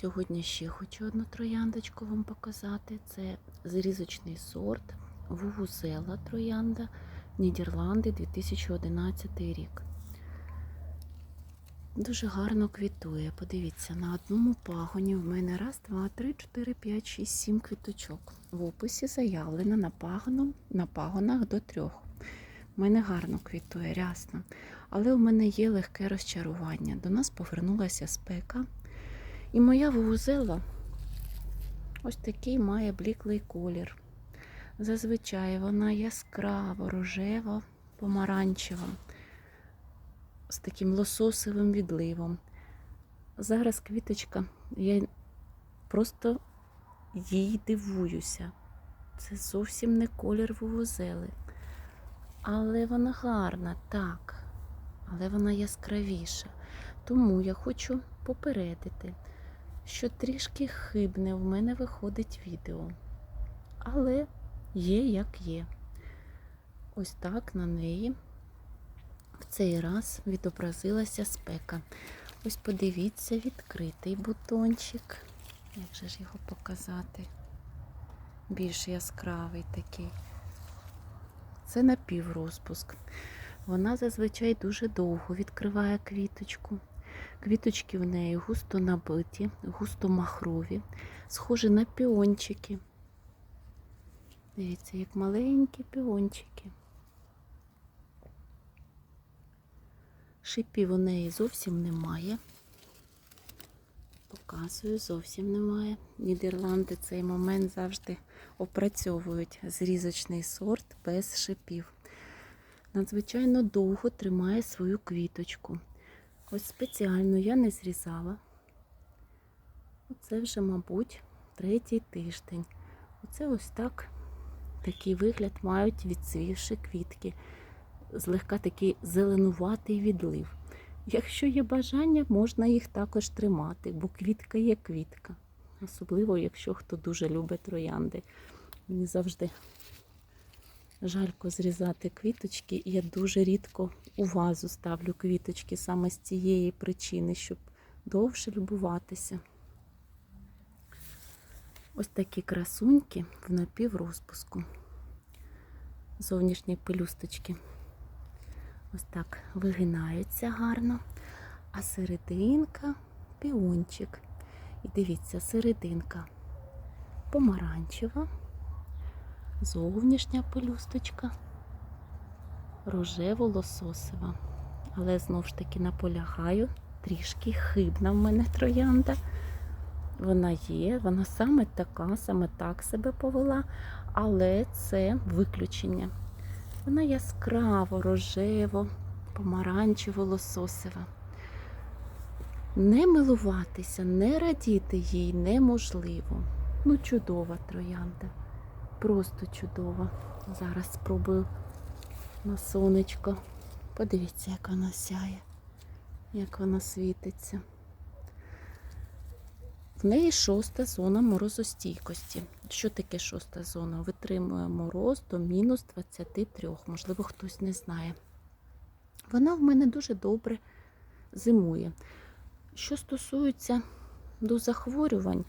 Сьогодні ще хочу одну трояндочку вам показати. Це зрізочний сорт Вувузела троянда Нідерланди 2011 рік. Дуже гарно квітує. Подивіться, на одному пагоні в мене раз, два, три, чотири, п'ять, шість, сім квіточок. В описі заявлено на, пагоном, на пагонах до трьох. У мене гарно квітує, рясно. Але у мене є легке розчарування. До нас повернулася спека. І моя вузела ось такий має бліклий колір. Зазвичай вона яскраво, рожева, помаранчева, з таким лососовим відливом. Зараз квіточка, я просто їй дивуюся. Це зовсім не колір вувузели. Але вона гарна, так. Але вона яскравіша. Тому я хочу попередити, що трішки хибне в мене виходить відео. Але є як є. Ось так на неї в цей раз відобразилася спека. Ось подивіться, відкритий бутончик. Як же ж його показати? Більш яскравий такий. Це напіврозпуск. Вона зазвичай дуже довго відкриває квіточку. Квіточки в неї густо набиті, густо махрові, схожі на піончики. Дивіться, як маленькі піончики. Шипів у неї зовсім немає. Показую, зовсім немає. Нідерланди цей момент завжди опрацьовують зрізочний сорт без шипів. Надзвичайно довго тримає свою квіточку. Ось спеціально я не зрізала. Оце вже, мабуть, третій тиждень. Оце ось так такий вигляд мають відцвівши квітки. Злегка такий зеленуватий відлив. Якщо є бажання, можна їх також тримати, бо квітка є квітка. Особливо, якщо хто дуже любить троянди. Мені завжди жалько зрізати квіточки, я дуже рідко у вазу ставлю квіточки саме з цієї причини, щоб довше любуватися. Ось такі красуньки в напіврозпуску. Зовнішні пелюсточки ось так вигинаються гарно, а серединка піончик. І дивіться, серединка помаранчева, зовнішня пелюсточка, рожево-лососева. Але знову ж таки наполягаю, трішки хибна в мене троянда. Вона є, вона саме така, саме так себе повела, але це виключення. Вона яскраво, рожево, помаранчево, лососева. Не милуватися, не радіти їй неможливо. Ну, чудова троянда. Просто чудова. Зараз спробую на сонечко. Подивіться, як вона сяє, як вона світиться. В неї шоста зона морозостійкості. Що таке шоста зона? Витримує мороз до мінус 23. Можливо, хтось не знає. Вона в мене дуже добре зимує. Що стосується до захворювань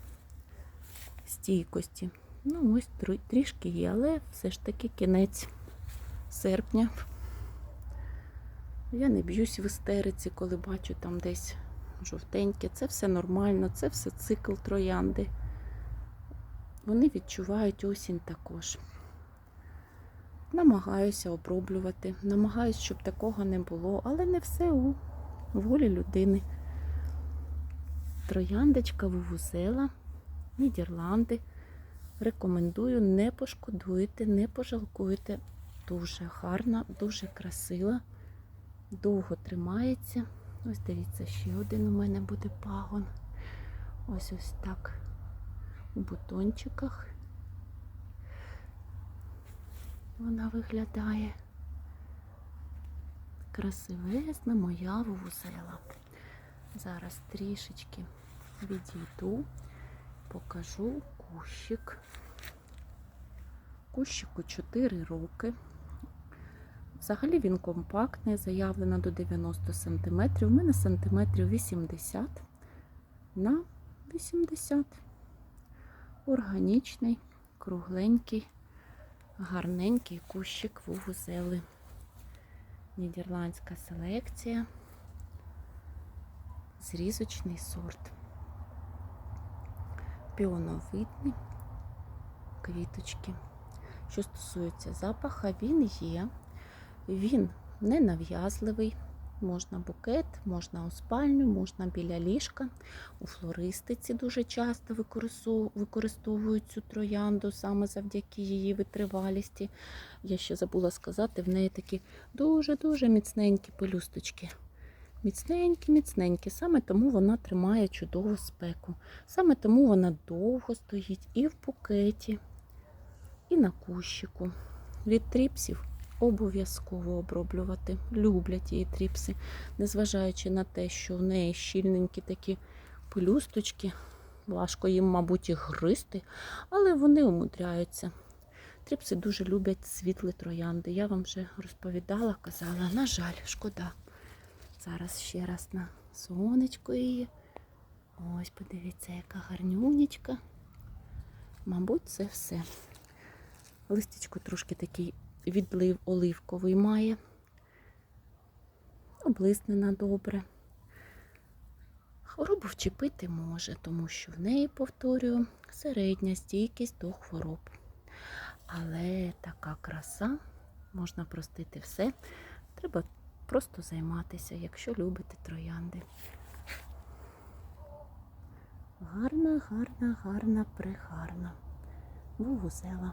стійкості, ну ось трішки є, але все ж таки кінець серпня. Я не б'юсь в істериці, коли бачу там десь жовтеньке. Це все нормально, це все цикл троянди. Вони відчувають осінь також. Намагаюся оброблювати, намагаюся, щоб такого не було, але не все у волі людини. Трояндочка вувузела, Нідерланди. Рекомендую, не пошкодуйте, не пожалкуйте. Дуже гарна, дуже красива, довго тримається. Ось дивіться, ще один у мене буде пагон. Ось ось так у бутончиках вона виглядає. Красивезна моя вузела. Зараз трішечки відійду, покажу кущик. Кущику 4 роки. Взагалі він компактний, заявлено до 90 см. У мене сантиметрів 80 на 80. Органічний, кругленький, гарненький кущик вугузели. Нідерландська селекція. Зрізочний сорт. Піоновидний квіточки. Що стосується запаха, він є. Він не нав'язливий. Можна букет, можна у спальню, можна біля ліжка. У флористиці дуже часто використовують цю троянду саме завдяки її витривалісті. Я ще забула сказати, в неї такі дуже-дуже міцненькі пелюсточки. Міцненькі, міцненькі. Саме тому вона тримає чудову спеку. Саме тому вона довго стоїть і в букеті, і на кущику. Від тріпсів обов'язково оброблювати. Люблять її тріпси, незважаючи на те, що в неї щільненькі такі пелюсточки. Важко їм, мабуть, їх гризти, але вони умудряються. Тріпси дуже люблять світлі троянди. Я вам вже розповідала, казала, на жаль, шкода. Зараз ще раз на сонечко її. Ось, подивіться, яка гарнюнечка. Мабуть, це все. Листячко трошки такий відлив оливковий має. Облиснена добре. Хворобу вчепити може, тому що в неї, повторюю, середня стійкість до хвороб. Але така краса, можна простити все. Треба просто займатися, якщо любите троянди. Гарна, гарна, гарна, пригарна. Вугузела.